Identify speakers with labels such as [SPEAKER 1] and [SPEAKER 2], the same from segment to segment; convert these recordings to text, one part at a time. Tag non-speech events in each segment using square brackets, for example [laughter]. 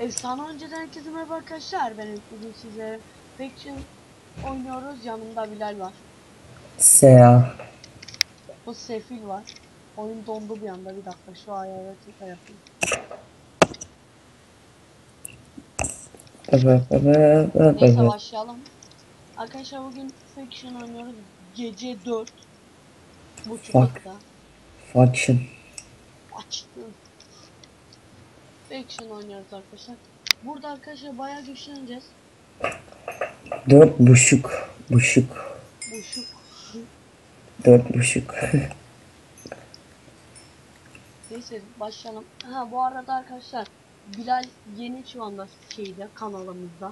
[SPEAKER 1] Efsane önceden herkese merhaba arkadaşlar. Ben bugün size Faction oynuyoruz. Yanımda Bilal var.
[SPEAKER 2] Sea.
[SPEAKER 1] Bu Sefil var. Oyun dondu bir anda. Bir dakika şu ayarı tekrar yapayım. Neyse başlayalım. Arkadaşlar bugün Faction oynuyoruz. Gece 4. Bu Şubat'ta.
[SPEAKER 2] Faction.
[SPEAKER 1] Açtım. Faction oynuyoruz arkadaşlar. Burada arkadaşlar bayağı güçleneceğiz.
[SPEAKER 2] Dört buçuk. Buçuk.
[SPEAKER 1] Bu şu
[SPEAKER 2] Dört buçuk. [laughs]
[SPEAKER 1] Neyse başlayalım. Ha bu arada arkadaşlar Bilal yeni şu anda şeyde kanalımızda.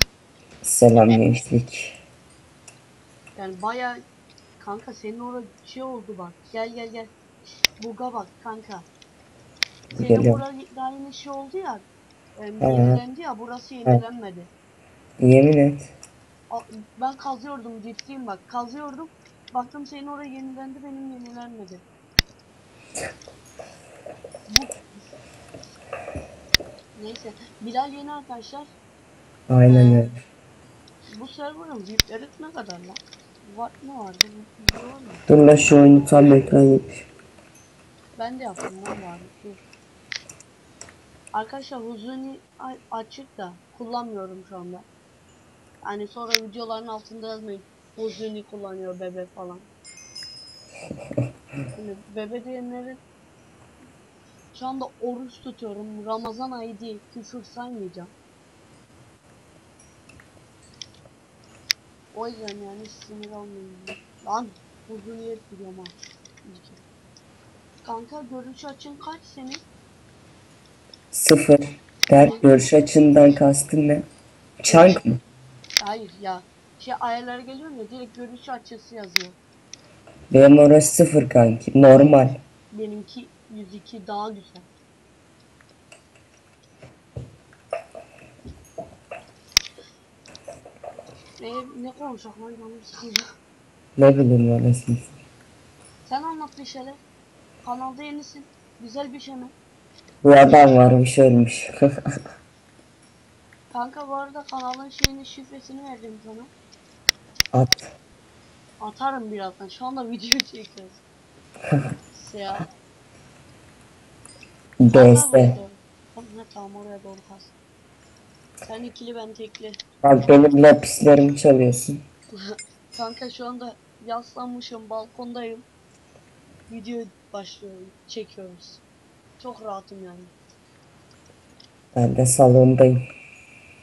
[SPEAKER 2] Selam gençlik.
[SPEAKER 1] Yani baya kanka senin orada şey oldu bak. Gel gel gel. Buga bak kanka. Senin
[SPEAKER 2] Geliyorum.
[SPEAKER 1] burada daha yeni şey oldu ya. E, yenilendi ya burası yenilenmedi.
[SPEAKER 2] Yemin et.
[SPEAKER 1] A- Ben kazıyordum ciddiyim bak kazıyordum. Baktım senin oraya yenilendi benim yenilenmedi. Bu... Neyse Bilal yeni arkadaşlar.
[SPEAKER 2] Aynen öyle.
[SPEAKER 1] Bu server'ın VIP'leri ne kadar lan? Var ne vardı? Var mı?
[SPEAKER 2] Dur la şu oyunu tam ekran yemiş.
[SPEAKER 1] Ben de yaptım lan var. Dur. Arkadaşlar Huzuni açık da kullanmıyorum şu anda. Yani sonra videoların altında yazmayın. Huzuni kullanıyor bebe falan. [laughs] Şimdi bebe diyenleri şu anda oruç tutuyorum. Ramazan ayı değil. Küfür saymayacağım. O yüzden yani sinir olmayın. Lan Huzuni'ye gidiyorum ha. Kanka görüş açın kaç senin?
[SPEAKER 2] Sıfır. Dert görüş açından kastın ne? Çank mı?
[SPEAKER 1] Hayır ya. Şey ayarlara geliyor ya direkt görüş açısı yazıyor.
[SPEAKER 2] Benim orası sıfır kanki. Normal.
[SPEAKER 1] Benimki 102 daha güzel. Ee, ne konuşacak lan sıkılacak.
[SPEAKER 2] Ne bileyim orası.
[SPEAKER 1] Sen anlat bir şeyler. Kanalda yenisin. Güzel bir şey mi?
[SPEAKER 2] Bu adam varmış ölmüş. [laughs]
[SPEAKER 1] Kanka bu arada kanalın şeyini şifresini verdim sana.
[SPEAKER 2] At.
[SPEAKER 1] Atarım birazdan. Şu anda video çekiyoruz. [laughs] Siyah.
[SPEAKER 2] DS.
[SPEAKER 1] Tamam, oraya doğru kas. Sen ikili ben tekli.
[SPEAKER 2] Bak benim lapislerimi çalıyorsun. [laughs]
[SPEAKER 1] Kanka şu anda yaslanmışım balkondayım. Video başlıyor çekiyoruz. Çok rahatım yani.
[SPEAKER 2] Ben de salondayım.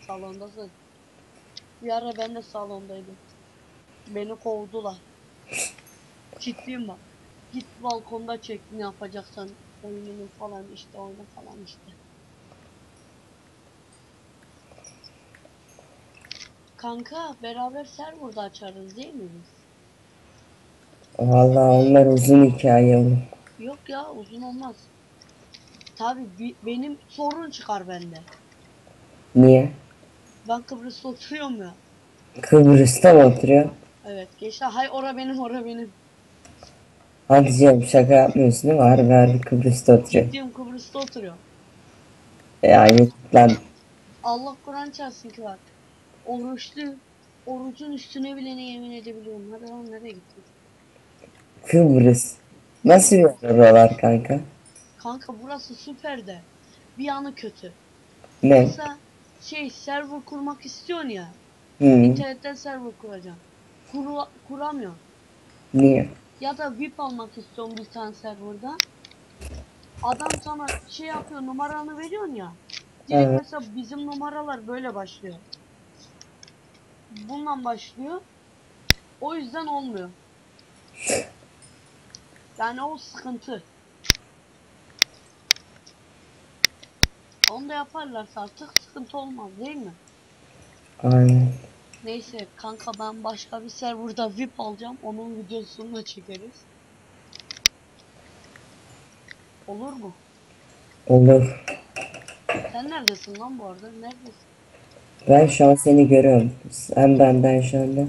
[SPEAKER 1] Salondasın. Bir ara ben de salondaydım. Beni kovdular. Ciddiyim bak. Git balkonda çek ne yapacaksan oyununu falan işte oyna falan işte. Kanka beraber serverda açarız değil mi biz?
[SPEAKER 2] Vallahi onlar uzun hikaye oğlum.
[SPEAKER 1] Yok ya uzun olmaz. Tabi benim sorun çıkar bende.
[SPEAKER 2] Niye?
[SPEAKER 1] Ben Kıbrıs'ta oturuyorum ya.
[SPEAKER 2] Kıbrıs'ta mı oturuyor?
[SPEAKER 1] Evet gençler hay ora benim ora benim.
[SPEAKER 2] Hadi canım şaka yapmıyorsun değil mi? Harbi harbi Kıbrıs'ta oturuyor.
[SPEAKER 1] Ciddiyim Kıbrıs'ta oturuyor.
[SPEAKER 2] Yani lan
[SPEAKER 1] Allah Kur'an çarpsın ki bak. Oruçlu. Orucun üstüne bile ne yemin edebiliyorum. Hadi lan nereye gittin?
[SPEAKER 2] Kıbrıs. Nasıl bir oralar kanka?
[SPEAKER 1] Kanka burası süper de. Bir yanı kötü.
[SPEAKER 2] Ne?
[SPEAKER 1] Mesela şey server kurmak istiyorsun ya.
[SPEAKER 2] Hı,
[SPEAKER 1] İnternetten server kuracaksın. Kuru, kuramıyorsun.
[SPEAKER 2] niye?
[SPEAKER 1] Ya da VIP almak istiyorum bir tane serverda. Adam sana şey yapıyor numaranı veriyorsun ya. Direkt
[SPEAKER 2] Evet.
[SPEAKER 1] mesela bizim numaralar böyle başlıyor. Bundan başlıyor. O yüzden olmuyor. Yani o sıkıntı. Onu da yaparlarsa artık sıkıntı olmaz değil mi?
[SPEAKER 2] Aynen.
[SPEAKER 1] Neyse kanka ben başka bir serverda VIP alacağım. Onun videosunu da çekeriz. Olur mu?
[SPEAKER 2] Olur.
[SPEAKER 1] Sen neredesin lan bu arada? Neredesin?
[SPEAKER 2] Ben şu an seni görüyorum. Sen benden şu anda.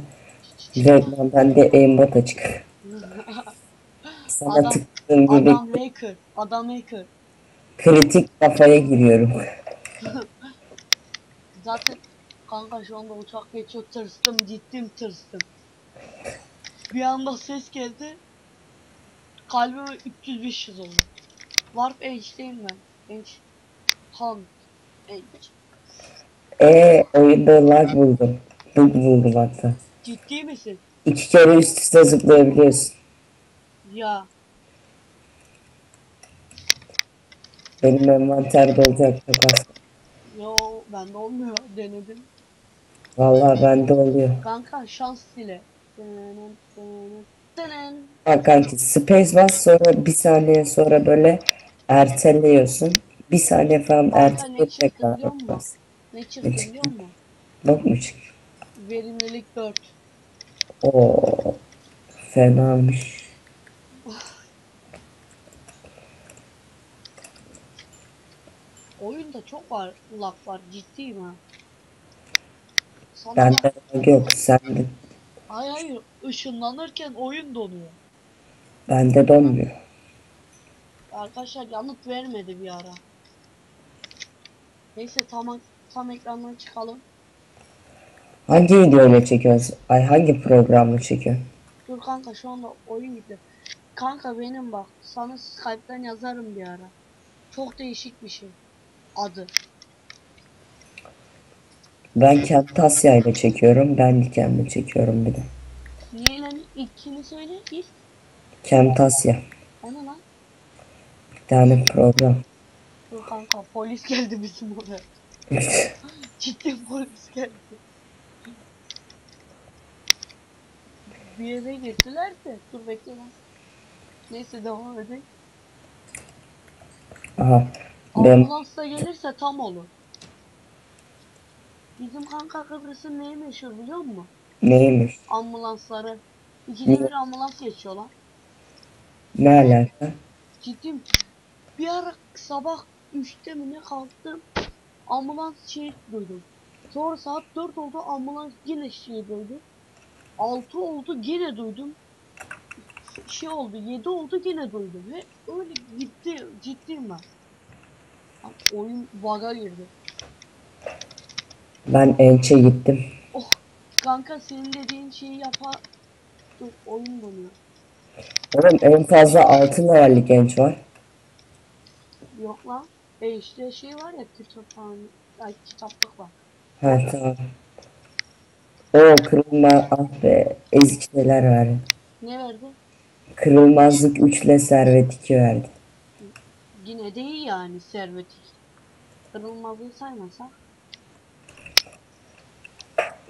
[SPEAKER 2] Reklam bende aimbot açık. [laughs] Sana
[SPEAKER 1] Adam-
[SPEAKER 2] tıktığım gibi
[SPEAKER 1] Adam hacker. Adam hacker.
[SPEAKER 2] Kritik kafaya giriyorum. [laughs]
[SPEAKER 1] Zaten kanka şu anda uçak geçiyor tırstım gittim tırstım. Bir anda ses geldi. Kalbime 300-500 oldu. Warp Edge'deyim ben. Edge. Hunt. Edge.
[SPEAKER 2] Eee oyunda lag buldum. Bug buldum hatta.
[SPEAKER 1] Ciddi misin?
[SPEAKER 2] İki kere üst üste zıplayabiliyorsun.
[SPEAKER 1] Ya.
[SPEAKER 2] Benim envanterde olacak çok az.
[SPEAKER 1] Yo bende olmuyor. Denedim.
[SPEAKER 2] Vallahi bende oluyor.
[SPEAKER 1] Kanka şans dile.
[SPEAKER 2] Bak kanki space bas sonra bir saniye sonra böyle erteliyorsun. Bir saniye falan
[SPEAKER 1] Kanka ne
[SPEAKER 2] erteleyip
[SPEAKER 1] çıktı
[SPEAKER 2] tekrar bas.
[SPEAKER 1] Ne çıktı
[SPEAKER 2] Ne çıktı?
[SPEAKER 1] biliyor musun?
[SPEAKER 2] Bak mı çık?
[SPEAKER 1] Verimlilik 4.
[SPEAKER 2] Oo fenamış.
[SPEAKER 1] Oyunda çok var lag var ciddiyim ha. Sana
[SPEAKER 2] Bende lag yok. Sende
[SPEAKER 1] hayır hayır ışınlanırken oyun donuyor.
[SPEAKER 2] bende donmuyor.
[SPEAKER 1] Arkadaşlar yanıt vermedi bir ara. Neyse tamam tam ekrandan çıkalım.
[SPEAKER 2] Hangi videoyla çekiyoruz? Ay hangi programla çekiyorsun?
[SPEAKER 1] Dur kanka şu anda oyun gitti. Kanka benim bak sana Skype'den yazarım bir ara. Çok değişik bir şey. Adı.
[SPEAKER 2] Ben Camtasia ile çekiyorum. Ben Dikem'le çekiyorum bir de.
[SPEAKER 1] Niye lan ilkini söyle ilk.
[SPEAKER 2] Camtasia.
[SPEAKER 1] O ne lan?
[SPEAKER 2] Bir tane program.
[SPEAKER 1] Dur kanka polis geldi bizim oraya. [laughs] Ciddi polis geldi. Bir yere gittiler de. Dur bekle lan. Neyse devam edelim.
[SPEAKER 2] Aha. Ben
[SPEAKER 1] Ambulans da gelirse tam olur. Bizim kanka Kıbrıs'ın neyi meşhur biliyor musun?
[SPEAKER 2] neymiş?
[SPEAKER 1] Ambulansları. İkide bir ambulans geçiyor lan.
[SPEAKER 2] Ne alaka?
[SPEAKER 1] Ciddiyim. Bir ara sabah 3'te mi ne kalktım. Ambulans şey duydum. Sonra saat 4 oldu ambulans yine şey duydu. 6 oldu yine duydum. Şey oldu 7 oldu yine duydum. Ve öyle gitti ciddiyim ben. Oyun bug'a girdi.
[SPEAKER 2] Ben Enç'e gittim.
[SPEAKER 1] Oh kanka senin dediğin şeyi yapa... Dur oyun donuyor.
[SPEAKER 2] Oğlum en fazla 6 levellik Enç var.
[SPEAKER 1] Yok lan. E işte şey var ya kütüphane. Ay kitaplık var.
[SPEAKER 2] Ha tamam. O kırılma ah be ezik şeyler verdi.
[SPEAKER 1] Ne verdi?
[SPEAKER 2] Kırılmazlık 3 ile servet 2 verdi.
[SPEAKER 1] Yine de iyi yani servetik. Kırılmazlığı saymasak.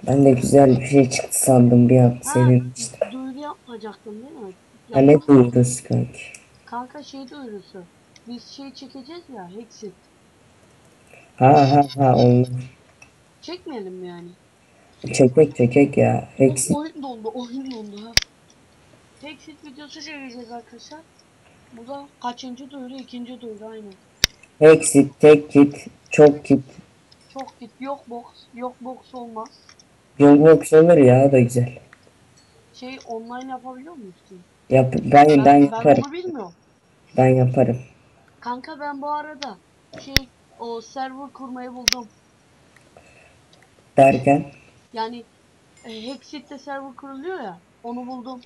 [SPEAKER 2] Ben de güzel bir şey çıktı sandım bir an sevinmiştim.
[SPEAKER 1] duyuru yapmayacaktın değil mi?
[SPEAKER 2] Ha ne duyuyoruz kanki?
[SPEAKER 1] Kanka şey duyurusu. Biz şey çekeceğiz ya Hexit.
[SPEAKER 2] Ha ha ha onu.
[SPEAKER 1] Çekmeyelim mi yani?
[SPEAKER 2] Çekek çekek ya. Eksik.
[SPEAKER 1] Oyun dondu, oyun dondu ha. Hexit videosu çekeceğiz arkadaşlar. Bu da kaçıncı duyuru? ikinci duyuru aynen.
[SPEAKER 2] Eksik, tek git, çok git.
[SPEAKER 1] Çok git yok box, yok box olmaz.
[SPEAKER 2] Jungbox olur ya da güzel.
[SPEAKER 1] Şey online yapabiliyor muyuz ki?
[SPEAKER 2] Yap, ben,
[SPEAKER 1] Ben,
[SPEAKER 2] ben
[SPEAKER 1] ben
[SPEAKER 2] yaparım.
[SPEAKER 1] onu bilmiyorum.
[SPEAKER 2] Ben yaparım.
[SPEAKER 1] Kanka ben bu arada şey o server kurmayı buldum.
[SPEAKER 2] Derken.
[SPEAKER 1] Yani e, Hexit'te server kuruluyor ya. Onu buldum.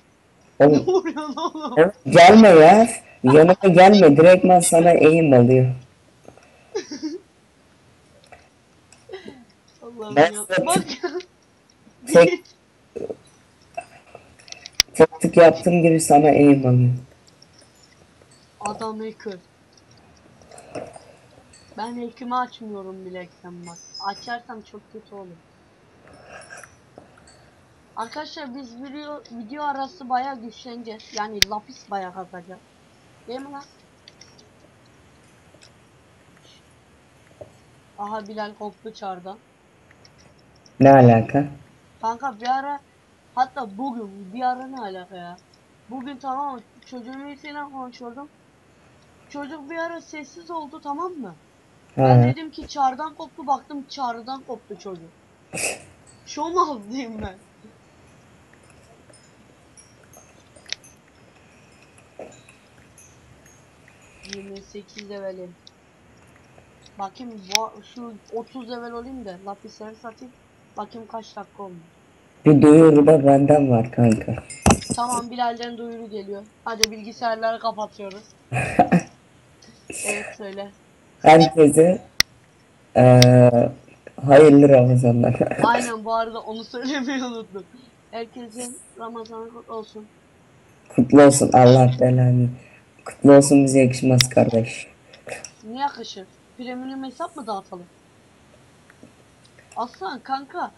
[SPEAKER 2] Oğlum,
[SPEAKER 1] Vuruyor oğlum.
[SPEAKER 2] oğlum gelme ya. Yanıma gelme. Direktman sana eğim alıyor. [laughs]
[SPEAKER 1] Allah'ım
[SPEAKER 2] Ben
[SPEAKER 1] ya. Bak.
[SPEAKER 2] Tek- Tık tık yaptığım gibi sana eğim alıyor.
[SPEAKER 1] Adam hacker. Ben hackimi açmıyorum bile ekran bak. Açarsam çok kötü olur. Arkadaşlar biz video, video arası bayağı güçleneceğiz. Yani lapis bayağı kazacağız. Değil mi lan? Aha Bilal koptu çardan.
[SPEAKER 2] Ne alaka?
[SPEAKER 1] Kanka bir ara hatta bugün bir ara ne alaka ya? Bugün tamam mı? Çocuğun birisiyle konuşuyordum. Çocuk bir ara sessiz oldu tamam mı? Ben dedim ki çardan koptu baktım çardan koptu çocuk. [laughs] Şomaz diyeyim ben. Yirmi sekiz levelim. Bakayım bu, şu 30 level olayım da lapisleri satayım. Bakayım kaç dakika olmuş.
[SPEAKER 2] Bir duyuru da benden var kanka.
[SPEAKER 1] Tamam Bilal'den duyuru geliyor. Hadi bilgisayarları kapatıyoruz. [laughs] evet söyle.
[SPEAKER 2] Herkese eee hayırlı Ramazanlar. [laughs]
[SPEAKER 1] Aynen bu arada onu söylemeyi unuttum. Herkesin Ramazanı kutlu olsun.
[SPEAKER 2] Kutlu olsun Allah belanı. Kutlu olsun bize yakışmaz kardeş.
[SPEAKER 1] Ne yakışır? Premium hesap mı dağıtalım? Aslan kanka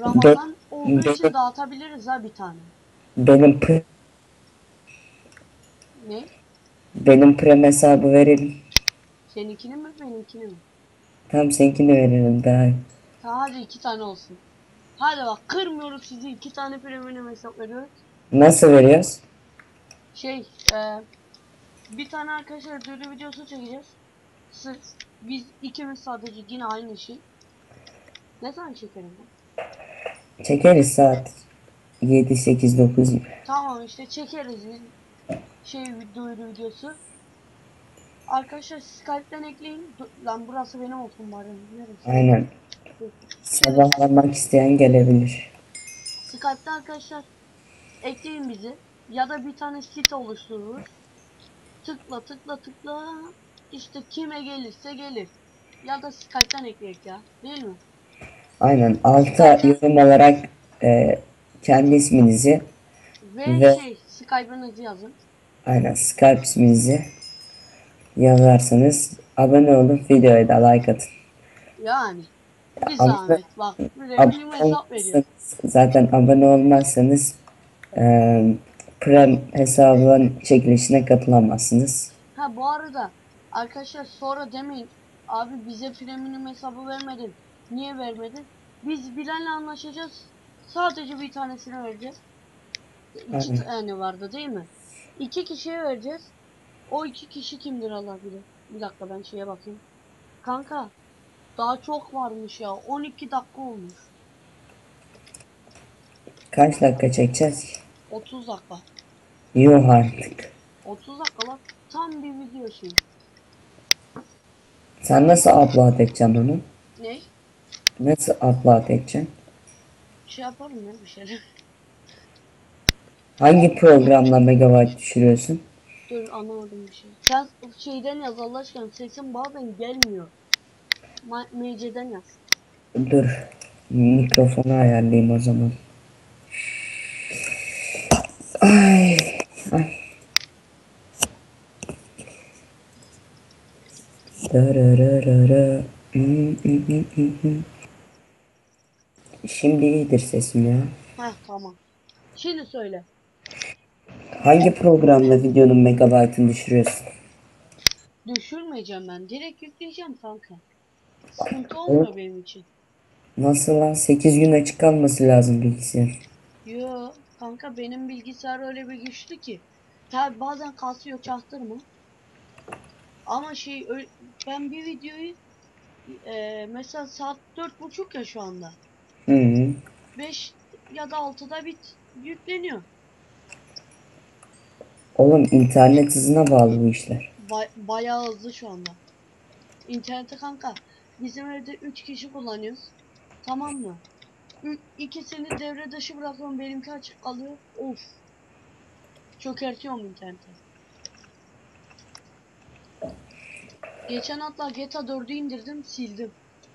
[SPEAKER 1] Ramazan olduğu için dağıtabiliriz ha bir tane.
[SPEAKER 2] Benim pre,
[SPEAKER 1] Ne?
[SPEAKER 2] benim prem hesabı verelim.
[SPEAKER 1] Seninkini mi benimkini mi?
[SPEAKER 2] Tam seninkini verelim daha.
[SPEAKER 1] Tamam hadi iki tane olsun. Hadi bak kırmıyoruz sizi iki tane premium hesap veriyoruz.
[SPEAKER 2] Nasıl veriyoruz?
[SPEAKER 1] Şey e, bir tane arkadaşlar duyuru videosu çekeceğiz. Sırf biz ikimiz sadece yine aynı şey. Ne zaman çekelim bu?
[SPEAKER 2] Çekeriz saat 7, 8, 9 gibi.
[SPEAKER 1] Tamam işte çekeriz. Şey duyuru videosu. Arkadaşlar Skype'den ekleyin. Lan burası benim bari. Neresi?
[SPEAKER 2] Aynen. Sabahlamak isteyen gelebilir.
[SPEAKER 1] Skype'da arkadaşlar ekleyin bizi. Ya da bir tane site oluştururuz. Tıkla tıkla tıkla. İşte kime gelirse gelir. Ya da Skype'dan ekleyek ya. Değil mi?
[SPEAKER 2] Aynen. Alta yorum olarak e, kendi isminizi,
[SPEAKER 1] Ve
[SPEAKER 2] Ve-
[SPEAKER 1] şey Skype'ınızı yazın.
[SPEAKER 2] aynen Skype isminizi yazarsanız abone olup videoya da like atın.
[SPEAKER 1] Yani. Bir zahmet bak.
[SPEAKER 2] Abone
[SPEAKER 1] hesap veriyor.
[SPEAKER 2] zaten abone olmazsanız e, Prem hesabının çekilişine katılamazsınız.
[SPEAKER 1] Ha bu arada arkadaşlar sonra demeyin abi bize premium hesabı vermedin. Niye vermedin? Biz Bilal'le anlaşacağız. Sadece bir tanesini vereceğiz. İki
[SPEAKER 2] Aynen.
[SPEAKER 1] tane vardı değil mi? İki kişiye vereceğiz. O iki kişi kimdir Allah bilir. Bir dakika ben şeye bakayım. Kanka daha çok varmış ya. 12 dakika olmuş.
[SPEAKER 2] Kaç dakika çekeceğiz ki?
[SPEAKER 1] 30 dakika.
[SPEAKER 2] Yuh artık.
[SPEAKER 1] 30 dakika lan. Tam bir video şey.
[SPEAKER 2] Sen nasıl upload edeceksin onu?
[SPEAKER 1] Ne?
[SPEAKER 2] Nasıl upload edeceksin?
[SPEAKER 1] Şey yaparım ya bir şeyler.
[SPEAKER 2] Hangi programla megabyte düşürüyorsun?
[SPEAKER 1] Dur anlamadım bir şey. Sen şeyden yaz Allah aşkına sesin bazen gelmiyor. Ma MC'den yaz.
[SPEAKER 2] Dur. Mikrofonu ayarlayayım o zaman. Ay. Ay. Şimdi iyidir sesim ya.
[SPEAKER 1] Heh tamam. Şimdi söyle.
[SPEAKER 2] Hangi programla videonun megabaytını düşürüyorsun?
[SPEAKER 1] Düşürmeyeceğim ben. Direkt yükleyeceğim kanka. Sıkıntı olmuyor benim için.
[SPEAKER 2] Nasıl lan? 8 gün açık kalması lazım bilgisayar.
[SPEAKER 1] Yo kanka benim bilgisayar öyle bir güçlü ki. Tabi bazen kasıyor çaktırma. Ama şey ben bir videoyu e, mesela saat dört buçuk ya şu anda.
[SPEAKER 2] Hı -hı.
[SPEAKER 1] 5 ya da 6'da bit yükleniyor.
[SPEAKER 2] Oğlum internet hızına bağlı bu işler.
[SPEAKER 1] Ba- bayağı hızlı şu anda. İnterneti kanka bizim evde 3 kişi kullanıyoruz. Tamam mı? İkisini devre dışı bırakıyorum benimki açık kalıyor. Of. Çökertiyorum interneti. Geçen hatta GTA 4'ü indirdim sildim.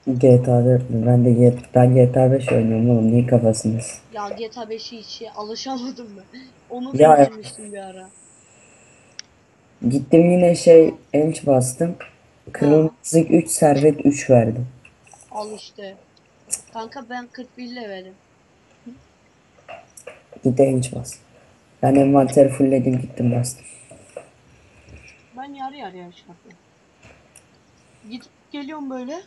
[SPEAKER 2] GTA 4 mü? Ben de G- ben GTA 5 oynuyorum oğlum. Niye kafasınız?
[SPEAKER 1] Ya GTA 5'i hiç şey alışamadım ben. Onu
[SPEAKER 2] Ya-
[SPEAKER 1] da indirmiştim bir ara.
[SPEAKER 2] Gittim yine şey enç bastım. Kırmızı 3 servet 3 verdim.
[SPEAKER 1] Al işte. Kanka ben 41 levelim.
[SPEAKER 2] Git enç bas. Ben envanteri fullledim gittim bastım.
[SPEAKER 1] Ben yarı yarıya çıkartıyorum. Gidip geliyorum böyle.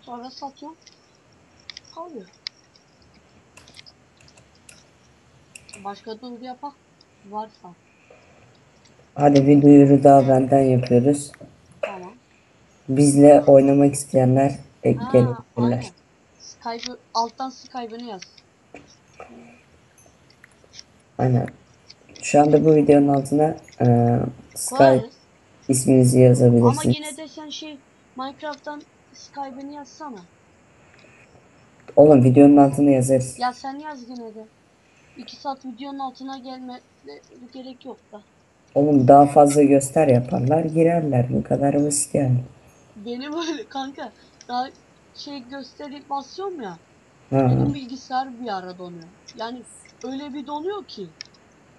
[SPEAKER 1] Sonra satıyorum. Kalıyor. Başka duyuru yapak. Varsa.
[SPEAKER 2] Hadi bir duyuru daha benden yapıyoruz. Bizle oynamak isteyenler
[SPEAKER 1] Ha,
[SPEAKER 2] gelebilirler.
[SPEAKER 1] aynen. Skype'ı alttan Skype'ını yaz.
[SPEAKER 2] Aynen. Şu anda bu videonun altına e, Skype
[SPEAKER 1] Koyarız.
[SPEAKER 2] isminizi
[SPEAKER 1] Ama
[SPEAKER 2] yazabilirsiniz.
[SPEAKER 1] yine de sen şey Minecraft'tan Skype'ini yazsana.
[SPEAKER 2] Oğlum videonun altına yazarız.
[SPEAKER 1] Ya sen yaz yine de. 2 saat videonun altına gelme gerek yok da.
[SPEAKER 2] Oğlum daha fazla göster yaparlar girerler. Bu kadar basit yani.
[SPEAKER 1] Benim öyle kanka. Daha şey gösterip basıyorum ya.
[SPEAKER 2] Ha.
[SPEAKER 1] Benim bilgisayar bir ara donuyor. Yani öyle bir donuyor ki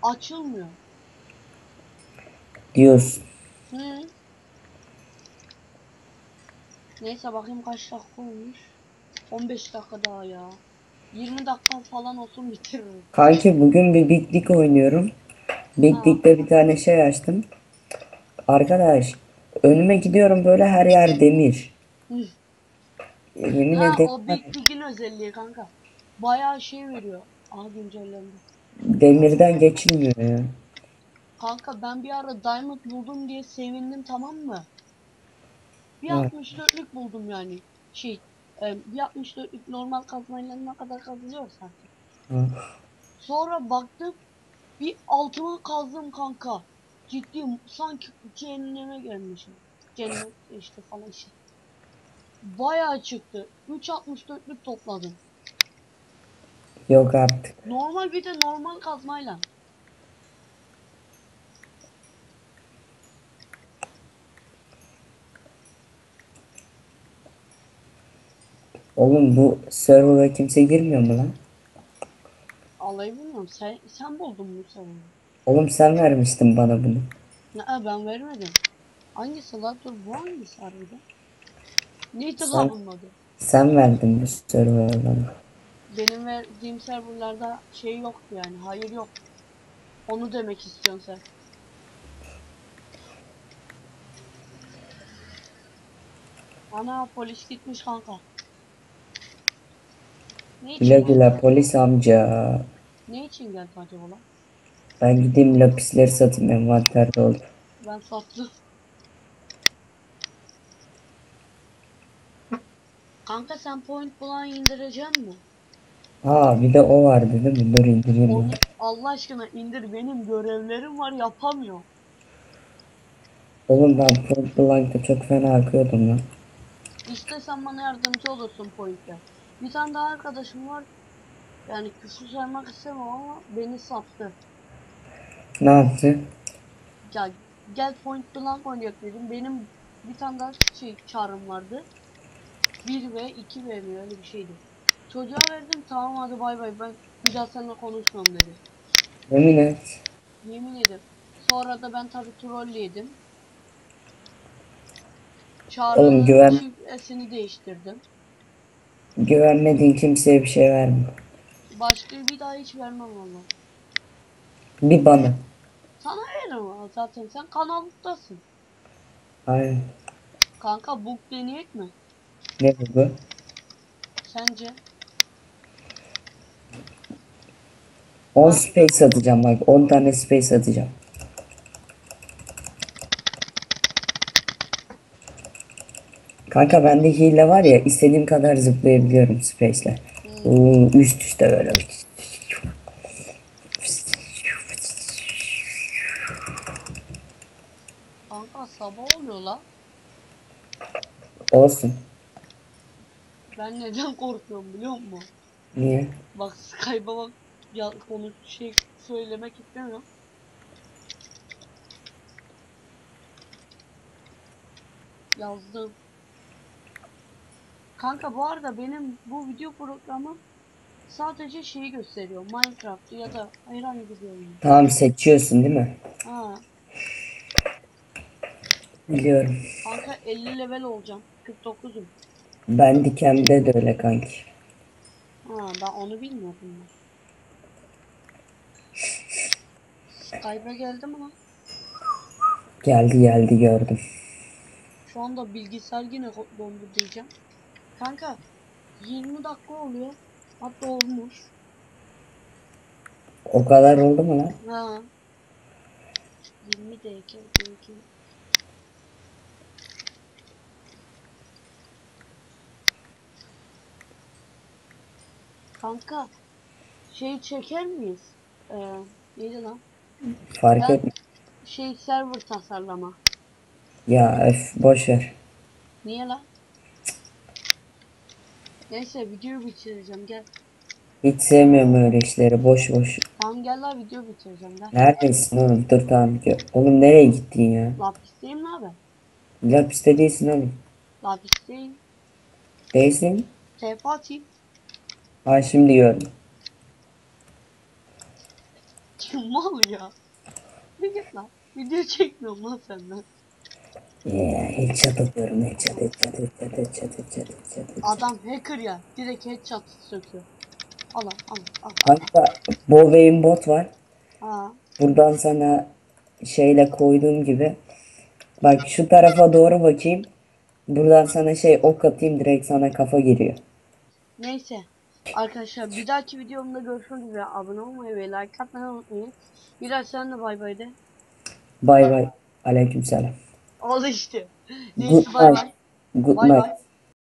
[SPEAKER 1] açılmıyor.
[SPEAKER 2] Diyorsun.
[SPEAKER 1] Hı. Neyse bakayım kaç dakika olmuş. 15 dakika daha ya. 20 dakika falan olsun bitiririm.
[SPEAKER 2] Kanki bugün bir Big Dick oynuyorum. Big. Dick'te bir tane şey açtım. Arkadaş önüme gidiyorum böyle her yer demir. Yemin
[SPEAKER 1] Ha
[SPEAKER 2] ederim
[SPEAKER 1] o Big Big'in özelliği kanka. Bayağı şey veriyor. Aha güncellendi.
[SPEAKER 2] demirden geçilmiyor ya.
[SPEAKER 1] Kanka ben bir ara diamond buldum diye sevindim tamam mı? Bir
[SPEAKER 2] Evet.
[SPEAKER 1] 64'lük buldum yani. Şey, e, bir 64'lük normal kazmayla ne kadar kazılıyorsa. Sonra baktım bir altıma kazdım kanka. Ciddiyim sanki cehenneme gelmişim. Cennet işte falan işte. Bayağı çıktı. 3.64'lük topladım.
[SPEAKER 2] Yok artık.
[SPEAKER 1] Normal bir de normal kazmayla.
[SPEAKER 2] Oğlum bu server'a kimse girmiyor mu lan?
[SPEAKER 1] Alayı bilmiyorum. Sen, sen buldun mu sen?
[SPEAKER 2] Oğlum sen vermiştin bana bunu.
[SPEAKER 1] Ne ben vermedim. Hangisi lan dur bu hangisi harbiden? Neydi lan bunun adı?
[SPEAKER 2] Sen verdin bu server'a bana.
[SPEAKER 1] Benim verdiğim serverlarda şey yoktu yani hayır yok. Onu demek istiyorsun sen. Ana polis gitmiş kanka. Ne için,
[SPEAKER 2] Güle güle polis amca.
[SPEAKER 1] ne için geldi acaba lan?
[SPEAKER 2] Ben gideyim lapisleri satayım envanterde olur.
[SPEAKER 1] Ben sattım. Kanka sen point falan indireceksin mi?
[SPEAKER 2] Ha bir de o vardı değil mi? Dur indireyim
[SPEAKER 1] Onu
[SPEAKER 2] ben.
[SPEAKER 1] Allah aşkına indir benim görevlerim var yapamıyorum.
[SPEAKER 2] Oğlum ben Point Blank'ta çok fena akıyordum lan.
[SPEAKER 1] İşte sen bana yardımcı olursun pointte. Bir tane daha arkadaşım var. Yani küfür saymak istemem ama beni sattı.
[SPEAKER 2] Ne yaptı?
[SPEAKER 1] Ya gel point blank oynayak dedim. Benim bir tane daha şey çağrım vardı. 1 ve 2 ve mi öyle bir şeydi. Çocuğa verdim tamam hadi bay bay ben bir daha seninle konuşmam dedi.
[SPEAKER 2] Yemin et.
[SPEAKER 1] Yemin ederim. Sonra da ben tabi trolledim. Çağrı'nın
[SPEAKER 2] Oğlum güven-
[SPEAKER 1] şifresini değiştirdim.
[SPEAKER 2] Güvenmediğin kimseye bir şey verme.
[SPEAKER 1] Başka bir daha hiç vermem valla.
[SPEAKER 2] Bir bana.
[SPEAKER 1] Sana veririm ama zaten sen kanallıktasın.
[SPEAKER 2] Aynen.
[SPEAKER 1] Kanka bug deneyek mi?
[SPEAKER 2] Ne bu bu?
[SPEAKER 1] Sence?
[SPEAKER 2] 10 space atacağım bak. 10 tane space atacağım. Kanka bende hile var ya istediğim kadar zıplayabiliyorum space'le. Oo, üst üste böyle.
[SPEAKER 1] Kanka sabah oluyor la.
[SPEAKER 2] Olsun.
[SPEAKER 1] Ben neden korkuyorum biliyor musun?
[SPEAKER 2] Niye?
[SPEAKER 1] Bak Skype'a bak ya konu şey söylemek istemiyorum. Yazdım. Kanka bu arada benim bu video programım sadece şeyi gösteriyor. Minecraft ya da herhangi bir oyun.
[SPEAKER 2] Tamam seçiyorsun değil mi?
[SPEAKER 1] Ha,
[SPEAKER 2] Biliyorum.
[SPEAKER 1] kanka 50 level olacağım. 49'um.
[SPEAKER 2] Ben dikemde de öyle kanki.
[SPEAKER 1] Ha, ben onu bilmiyordum ben. Skype'a geldi mi lan?
[SPEAKER 2] Geldi geldi gördüm.
[SPEAKER 1] Şu anda bilgisayar yine dondu diyeceğim. Kanka 20 dakika oluyor. Hatta olmuş.
[SPEAKER 2] O kadar oldu mu lan?
[SPEAKER 1] Ha. 20 dakika. dakika. Kanka şey çeker miyiz? Ee, neydi lan?
[SPEAKER 2] Fark
[SPEAKER 1] Ben-
[SPEAKER 2] etme.
[SPEAKER 1] Şey server tasarlama.
[SPEAKER 2] Ya öf boş ver.
[SPEAKER 1] Niye lan? Neyse videoyu bitireceğim gel.
[SPEAKER 2] Hiç sevmiyorum öyle işleri boş boş.
[SPEAKER 1] Tamam gel lan video bitireceğim gel.
[SPEAKER 2] Neredesin oğlum? Dur tamam. gö- Oğlum nereye gittin ya?
[SPEAKER 1] Lapisteyim mi abi?
[SPEAKER 2] Lapiste değilsin oğlum.
[SPEAKER 1] Lapisteyim.
[SPEAKER 2] Değilsin.
[SPEAKER 1] TP atayım.
[SPEAKER 2] Ha şimdi gördüm. [laughs]
[SPEAKER 1] Mal ya. Ne git lan. Video çekmiyorum lan senden.
[SPEAKER 2] Headshot atıyorum. Headshot, headshot, headshot, headshot, headshot, headshot.
[SPEAKER 1] Adam hacker ya. Direkt headshot söküyor. Al lan al al.
[SPEAKER 2] Kanka Boway'in bot var.
[SPEAKER 1] Ha.
[SPEAKER 2] Buradan sana şeyle koyduğum gibi. Bak şu tarafa doğru bakayım. Buradan sana şey ok atayım direkt sana kafa giriyor.
[SPEAKER 1] Neyse. Arkadaşlar bir dahaki videomda görüşmek üzere. Abone olmayı ve like atmayı unutmayın. Biraz sen de bay bay de.
[SPEAKER 2] Bay bay. Aleykümselam.
[SPEAKER 1] Oldu işte. Neyse bay bay.
[SPEAKER 2] Good night.
[SPEAKER 1] bay.